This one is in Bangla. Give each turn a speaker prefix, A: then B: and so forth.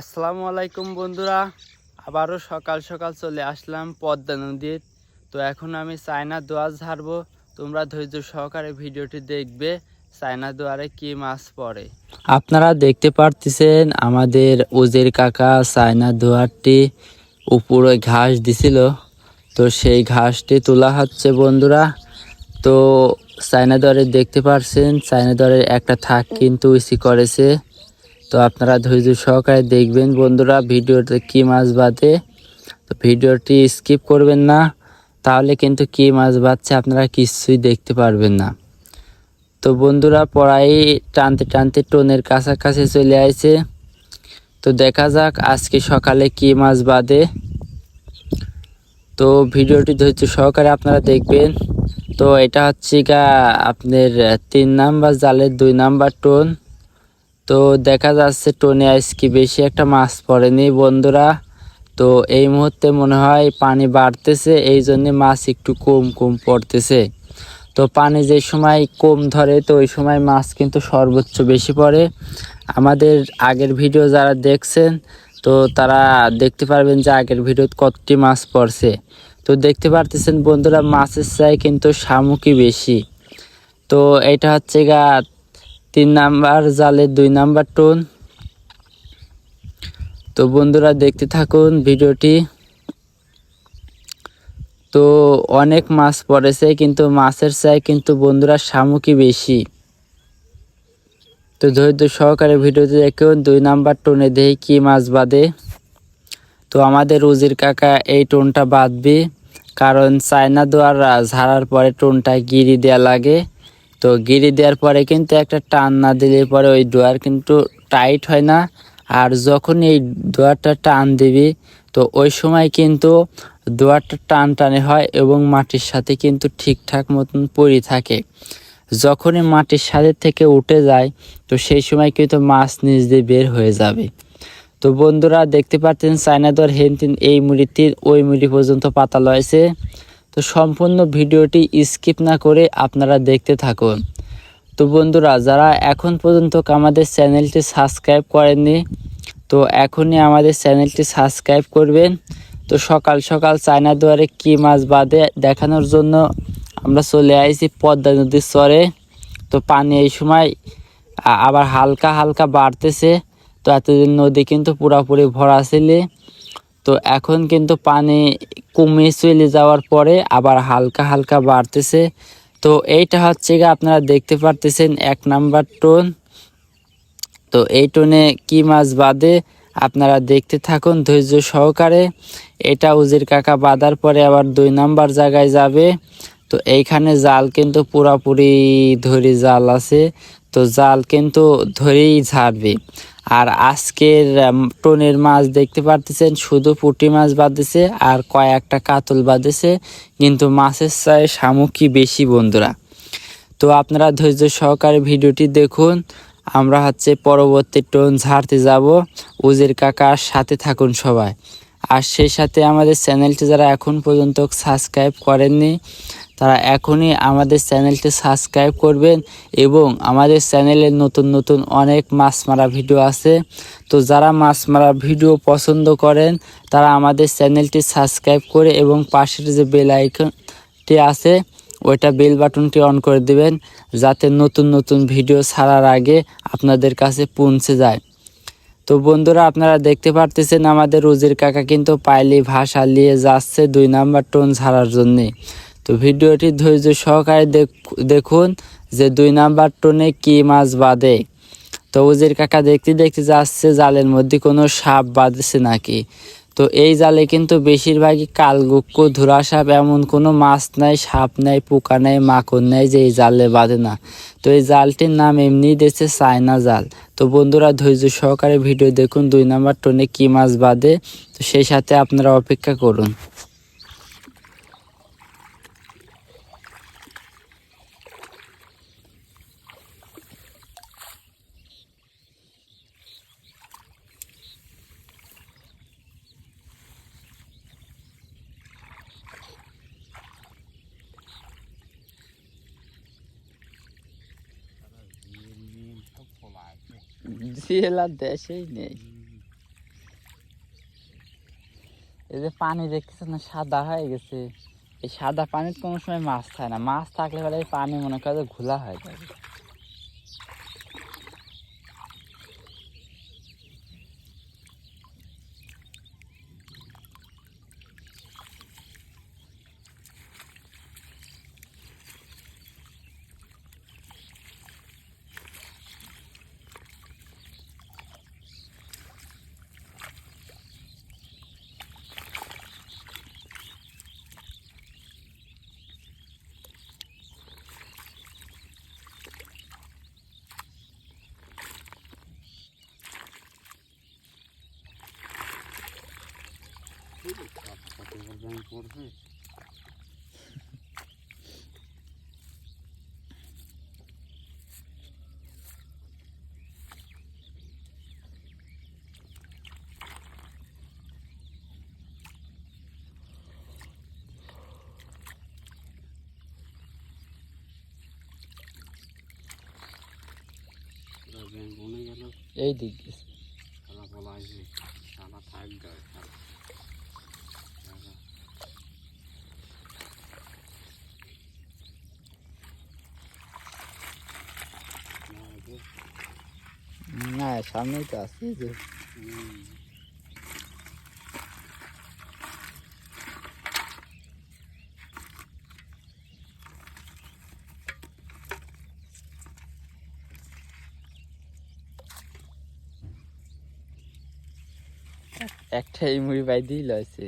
A: আসসালামু আলাইকুম বন্ধুরা, আবারও সকাল সকাল চলে আসলাম পদ্মা নদীর। তো এখন আমি চায়না দোয়ার ঝাড়বো। তোমরা ধৈর্য সহকারে ভিডিওটি দেখবে, চায়না দোয়ারে কি মাছ পড়ে। আপনারা দেখতে পারতেছেন আমাদের ওজের কাকা চায়না দোয়ারটি উপরে ঘাস দিছিল। তো সেই ঘাসটি তোলা হচ্ছে বন্ধুরা। তো চায়না দোয়ারে দেখতে পারছেন, চায়না দোয়ারের একটা থাক কিন্তু ইসি করেছে। তো আপনারা ধৈর্য সহকারে দেখবেন বন্ধুরা ভিডিওতে কি মাছ বাঁধে। তো ভিডিওটি স্কিপ করবেন না, তাহলে কিন্তু কি মাছ বাঁধছে আপনারা কিছুই দেখতে পারবেন না। তো বন্ধুরা পড়াই টানতে টানতে টোনের কাছাকাছি চলে আসে তো দেখা যাক আজকে সকালে কি মাছ বাঁধে। তো ভিডিওটি ধৈর্য সহকারে আপনারা দেখবেন। তো এটা হচ্ছে গা আপনার তিন নাম্বার জালের দুই নাম্বার টোন। তো দেখা যাচ্ছে টোনে আজকে বেশি একটা মাছ পড়েনি বন্ধুরা। তো এই মুহূর্তে মনে হয় পানি বাড়তেছে, এই জন্যে মাছ একটু কম কম পড়তেছে। তো পানি যে সময় কম ধরে, তো ওই সময় মাছ কিন্তু সর্বোচ্চ বেশি পড়ে। আমাদের আগের ভিডিও যারা দেখছেন, তো তারা দেখতে পারবেন যে আগের ভিডিওতে কতটি মাছ পড়ছে। তো দেখতে পারতেছেন বন্ধুরা, মাছের চাই কিন্তু শামুকই বেশি। তো এটা হচ্ছে গা তিন নাম্বার, জালের দুই নাম্বার টোন। তো বন্ধুরা, দেখতে থাকুন ভিডিওটি। তো অনেক মাছ পড়েছে, কিন্তু মাছের চাই কিন্তু বন্ধুরা শামুকই বেশি। তো ধৈর্য সহকারে ভিডিওতে দেখুন, দুই নাম্বার টোনে দেই কি মাছ বাঁধে তো আমাদের উজির কাকা এই টোনটা বাঁধবে কারণ চায়না দোয়ার ঝাড়ার পরে টোনটা গিরি দেওয়া লাগে। তো গিরি দেওয়ার পরে কিন্তু একটা টান না দিলে পরে ওই ডোয়ার কিন্তু টাইট হয় না। আর যখন এই ডোয়ারটা টান দিবি, তো ওই সময় কিন্তু ডোয়ারটা টান টানে হয় এবং মাটির সাথে কিন্তু ঠিকঠাক মতন পড়ে থাকে। যখনই মাটির সাথে থেকে উঠে যায়, তো সেই সময় কিন্তু মাছ নিচ দিয়ে বের হয়ে যাবে। তো বন্ধুরা, দেখতে পাচ্ছেন চায়নাদর হেনতিন এই মুড়িটির, ওই মুড়ি পর্যন্ত পাতা লয়েছে। তো সম্পূর্ণ ভিডিওটি স্কিপ না করে আপনারা দেখতে থাকুন। তো বন্ধুরা, যারা এখন পর্যন্ত আমাদের চ্যানেলটি সাবস্ক্রাইব করেননি, তো এখনই আমাদের চ্যানেলটি সাবস্ক্রাইব করবেন। তো সকাল সকাল চায়না দুয়ারে কি মাছ বাঁধে দেখানোর জন্য আমরা চলে আসি পদ্মা নদীর চরে। তো পানি এই সময় আবার হালকা হালকা বাড়তেছে। তো এতদিন নদী কিন্তু পুরাপুরি ভরা ছিল। তো এখন কিন্তু পানি কমে চলে যাওয়ার পরে আবার হালকা হালকা বাড়তেছে। তো এইটা হচ্ছে গিয়ে আপনারা দেখতে পারতেছেন এক নাম্বার টোন। তো এই টোনে কি মাছ বাঁধে আপনারা দেখতে থাকুন ধৈর্য সহকারে। এটা উজির কাকা বাঁধার পরে আবার দুই নাম্বার জায়গায় যাবে। তো এইখানে জাল কিন্তু পুরাপুরি ধরে জাল আছে। তো জাল কিন্তু ধরেই ঝাড়বে। আর আজকের টোনের মাছ দেখতে পারতেছেন, শুধু পুঁটি মাছ বাঁধেছে আর কয়েকটা কাতল বাঁধেছে কিন্তু মাছের চাই শামুকই বেশি বন্ধুরা। তো আপনারা ধৈর্য সহকারে ভিডিওটি দেখুন, আমরা হচ্ছে পরবর্তী টোন ঝাড়তে যাব। উজির কাকার সাথে থাকুন সবাই। আর সেই সাথে আমাদের চ্যানেলটি যারা এখন পর্যন্ত সাবস্ক্রাইব করেননি তারা এখনই আমাদের চ্যানেলটি সাবস্ক্রাইব করবেন এবং আমাদের চ্যানেলে নতুন নতুন অনেক মাছ মারা ভিডিও আছে। তো যারা মাছ মারা ভিডিও পছন্দ করেন, তারা আমাদের চ্যানেলটি সাবস্ক্রাইব করে এবং পাশের যে বেল আইকনটি আছে, ওইটা বেল বাটনটি অন করে দিবেন, যাতে নতুন নতুন ভিডিও ছাড়ার আগে আপনাদের কাছে পৌঁছে যায়। তো বন্ধুরা, আপনারা দেখতে পারতেছেন আমাদের রোজির কাকা কিন্তু পাইলি ভাষা নিয়ে যাচ্ছে দুই নাম্বার টোন ছাড়ার জন্যে। তো ভিডিওটি ধৈর্য সহকারে দেখ- দেখুন যে দুই নাম্বার টোনে কি মাছ বাঁধে। তো উজির কাকা দেখতে দেখতে যাচ্ছে, জালের মধ্যে কোনো সাপ বাঁধছে নাকি? তো এই জালে কিন্তু বেশিরভাগই কালগুক্কু ধুরা সাপ এমন কোনো মাছ নাই, সাপ নাই, পোকা নাই, মাকড় নাই যে এই জালে বাঁধে না। তো এই জালটির নাম এমনি দিয়েছে চায়না জাল। তো বন্ধুরা ধৈর্য সহকারে ভিডিও দেখুন, দুই নাম্বার টোনে কি মাছ বাঁধে। তো সেই সাথে আপনারা অপেক্ষা করুন। জেলা দেশেই নেই। এই যে পানি দেখতেছেন না, সাদা হয়ে গেছে। এই সাদা পানির কোনো সময় মাছ থাকে না। মাছ থাকলে বেলা এই পানি মনে করে ঘোলা হয়ে যাবে। এই দিক দিয়ে না সামনেই তো আসছে যে। একটা এই মুড়ি পাই দিল আছে